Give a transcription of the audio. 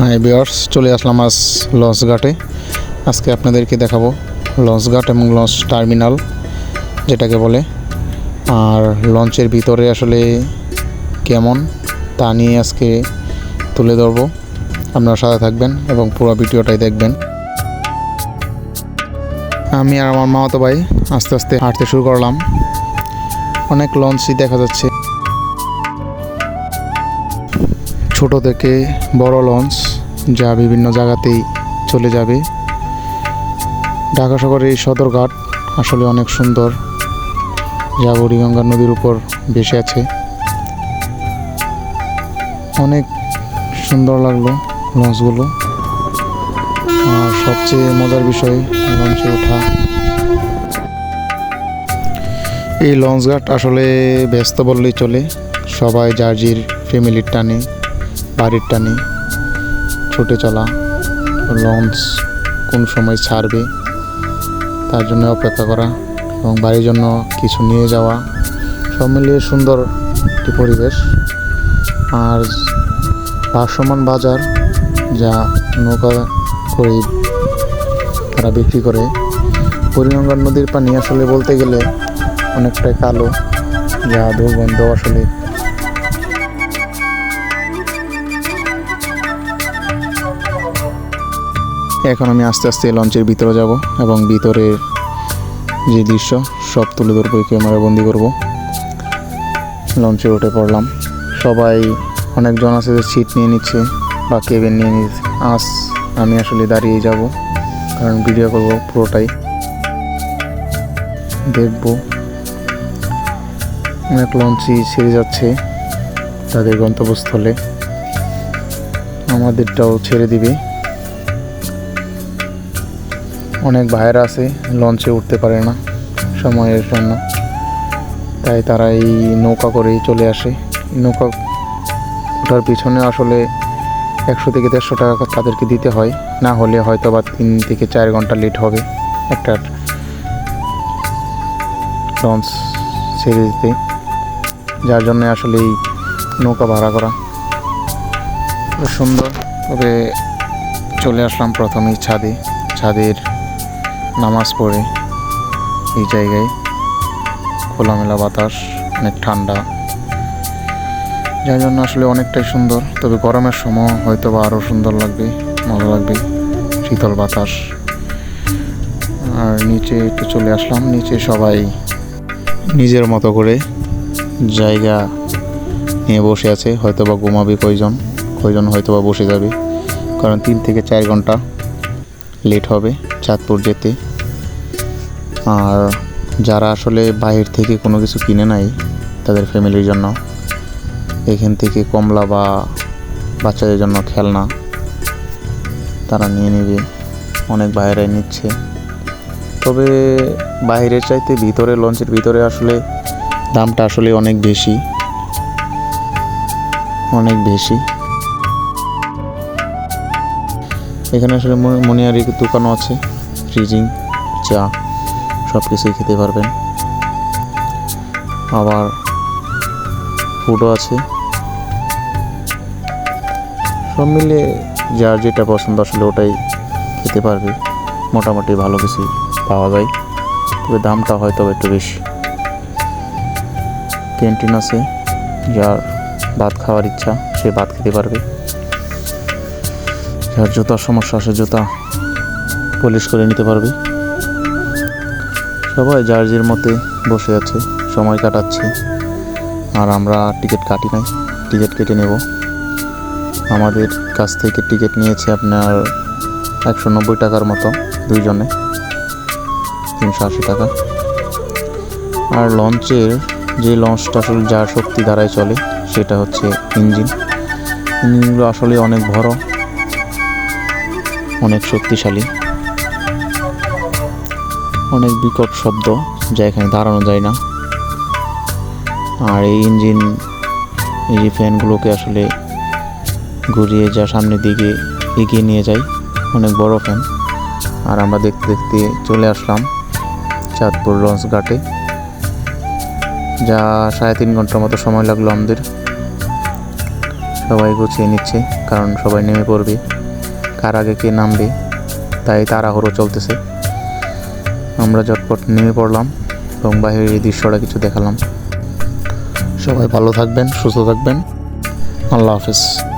High বিয়ার্স চলে আসলাম আজ launch ঘাটে। আজকে আপনাদেরকে দেখাবো লঞ্চ ঘাট এবং লঞ্চ টার্মিনাল, যেটাকে বলে। আর লঞ্চের ভিতরে আসলে কেমন, তা নিয়ে আজকে তুলে ধরবো। আপনারা সাথে থাকবেন এবং পুরো ভিডিওটাই দেখবেন। আমি আর আমার মামাতো ভাই আস্তে আস্তে হাঁটতে শুরু করলাম। অনেক লঞ্চই দেখা যাচ্ছে। ছোট থেকে বড় লঞ্চ যা বিভিন্ন জায়গাতেই চলে যাবে। ঢাকা শহরের এই সদরঘাট আসলে অনেক সুন্দর, যা বুড়িগঙ্গা নদীর উপর ভেসে আছে। অনেক সুন্দর লাগল লঞ্চগুলো। আর সবচেয়ে মজার বিষয়, লঞ্চে ওঠা। এই লঞ্চঘাট আসলে ব্যস্ত বললেই চলে, সবাই যার ফ্যামিলির টানে। বাড়ির টানে ছুটে চলা, লঞ্চ কোন সময় ছাড়বে, তার জন্য অপেক্ষা করা এবং বাড়ির জন্য কিছু নিয়ে যাওয়া, সব মিলিয়ে সুন্দর একটি পরিবেশ। আর ভাসমান বাজার যা নৌকা করে তারা বিক্রি করে বুড়িগঙ্গার নদীর পানি আসলে বলতে গেলে অনেকটাই কালো, যা দুর্গন্ধ আসলে এখন আমি আস্তে আস্তে লঞ্চের ভিতরে যাব এবং ভিতরের যে দৃশ্য, সব তুলে ধরবো ক্যামেরা বন্দি করব। লঞ্চে উঠে পড়লাম। সবাই, অনেকজন আছে যে সিট নিয়ে নিচ্ছে বা কেবিন নিয়ে নিচ্ছে। আস আমি আসলে দাঁড়িয়ে যাব, কারণ ভিডিও করব পুরোটাই। দেখব। অনেক লঞ্চই ছেড়ে যাচ্ছে তাদের গন্তব্যস্থলে। আমাদেরটাও ছেড়ে দিবে। অনেক ভাইয়েরা আছে লঞ্চে উঠতে পারে না সময়ের জন্য। তাই তারা এই নৌকা করেই চলে আসে। নৌকা ওঠার পিছনে আসলে একশো থেকে দেড়শো টাকা তাদেরকে দিতে হয়। না হলে হয়তো বা তিন থেকে চার ঘণ্টা লেট হবে একটা লঞ্চ ছেড়ে দিতে। যার জন্য আসলে এই নৌকা ভাড়া করা। সুন্দর তবে চলে আসলাম প্রথমেই ছাদে। ছাদের নামাজ পড়ে। এই জায়গায় খোলামেলা বাতাস, অনেক ঠান্ডা। যার জন্য আসলে অনেকটাই সুন্দর। তবে গরমের সময় হয়তো বা আরও সুন্দর লাগবে ভালো লাগবে। শীতল বাতাস। আর নিচে একটু চলে আসলাম। নিচে সবাই নিজের মতো করে জায়গা নিয়ে বসে আছে। হয়তো বা ঘুমাবে কয়জন? কয়জন হয়তো বা বসে যাবে। কারণ তিন থেকে চার ঘণ্টা লেট হবে। চাঁদপুর যেতে। আর যারা আসলে বাইরে থেকে কোনো কিছু কিনে নাই তাদের ফ্যামিলির জন্য, এখান থেকে কমলা বা বাচ্চাদের জন্য খেলনা তারা নিয়ে নেবে। অনেক বাইরে নিচ্ছে। তবে বাইরের চাইতে ভিতরে, লঞ্চের ভিতরে আসলে দামটা আসলে অনেক বেশি। অনেক বেশি। এখানে আসলে মনি- মনিহারি দোকানও আছে, ফ্রিজিং, চা সব কিছুই খেতে পারবেন। আবার ফুডও আছে। সব মিলিয়ে যার যেটা পছন্দ আসলে ওটাই খেতে পারবে। মোটামুটি ভালো কিছু পাওয়া যায়। তবে দামটা হয়তো একটু বেশি। ক্যান্টিন আছে, যার ভাত খাওয়ার ইচ্ছা, সে ভাত খেতে পারবে। যার জুতার সমস্যা আছে জুতা পলিশ করে নিতে পারবে? সবাই যের মতে বসে আছে, সময় কাটাচ্ছে, আর আমরা টিকিট কাটি নাই, টিকিট কেটে নেব। আমাদের কাছ থেকে টিকিট নিয়েছে আপনার একশো নব্বই টাকার মতো, দুইজনে, তিনশো আশি টাকা। আর লঞ্চের যে লঞ্চটা আসলে যার শক্তি দ্বারাই চলে, সেটা হচ্ছে ইঞ্জিন। ইঞ্জিনগুলো আসলে অনেক বড় অনেক শক্তিশালী, অনেক বিকট শব্দ যা এখানে দাঁড়ানো যায় না। আর এই ইঞ্জিন এই যে ফ্যানগুলোকে আসলে ঘুরিয়ে যা সামনের দিকে এগিয়ে নিয়ে যায়, অনেক বড় ফ্যান আর আমরা দেখতে দেখতে চলে আসলাম চাঁদপুর লঞ্চ ঘাটে। যা সাড়ে তিন ঘণ্টার মতো সময় লাগল আমাদের। সবাই গুছিয়ে নিচ্ছে, কারণ সবাই নেমে পড়বে। কার আগে কে নামবে, তাই তাড়াহুড়ো চলতেছে। আমরা ঝটপট নেমে পড়লাম এবং বাহিরের এই দৃশ্যটা কিছু দেখালাম। সবাই ভালো থাকবেন, সুস্থ থাকবেন। আল্লাহ হাফেজ।